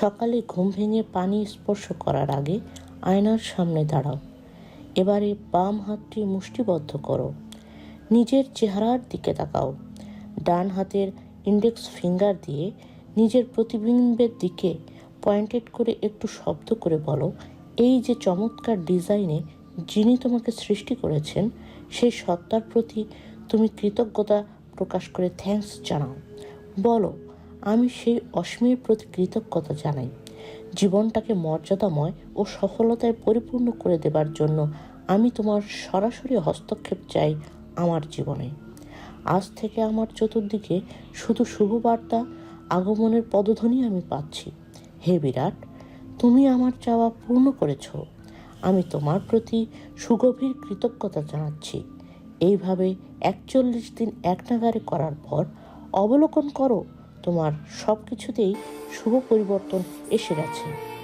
সকালে ঘুম ভেঙে পানি স্পর্শ করার আগে আয়নার সামনে দাঁড়াও। এবারে বাম হাতটি মুষ্টিবদ্ধ করো। নিজের চেহারার দিকে তাকাও। ডান হাতের ইন্ডেক্স ফিঙ্গার দিয়ে নিজের প্রতিবিম্বের দিকে পয়েন্টেড করে একটু শব্দ করে বলো, এই যে চমৎকার ডিজাইনে যিনি তোমাকে সৃষ্টি করেছেন, সেই সত্তার প্রতি তুমি কৃতজ্ঞতা প্রকাশ করে থ্যাঙ্কস জানাও। বলো আমি সেই অসীমের প্রতি কৃতজ্ঞতা জানাই। জীবনটাকে মর্যাদাময় ও সফলতায় পরিপূর্ণ করে দেবার জন্য আমি তোমার সরাসরি হস্তক্ষেপ চাই আমার জীবনে। আজ থেকে আমার চতুর্দিকে শুধু শুভবার্তা, আগমনের পদধ্বনি আমি পাচ্ছি। হে বিরাট, তুমি আমার চাওয়া পূর্ণ করেছ। আমি তোমার প্রতি সুগভীর কৃতজ্ঞতা জানাচ্ছি। এইভাবে একচল্লিশ দিন এক নাগারে করার পর অবলোকন করো তোমার সব কিছুতেই শুভ পরিবর্তন এসে গেছে।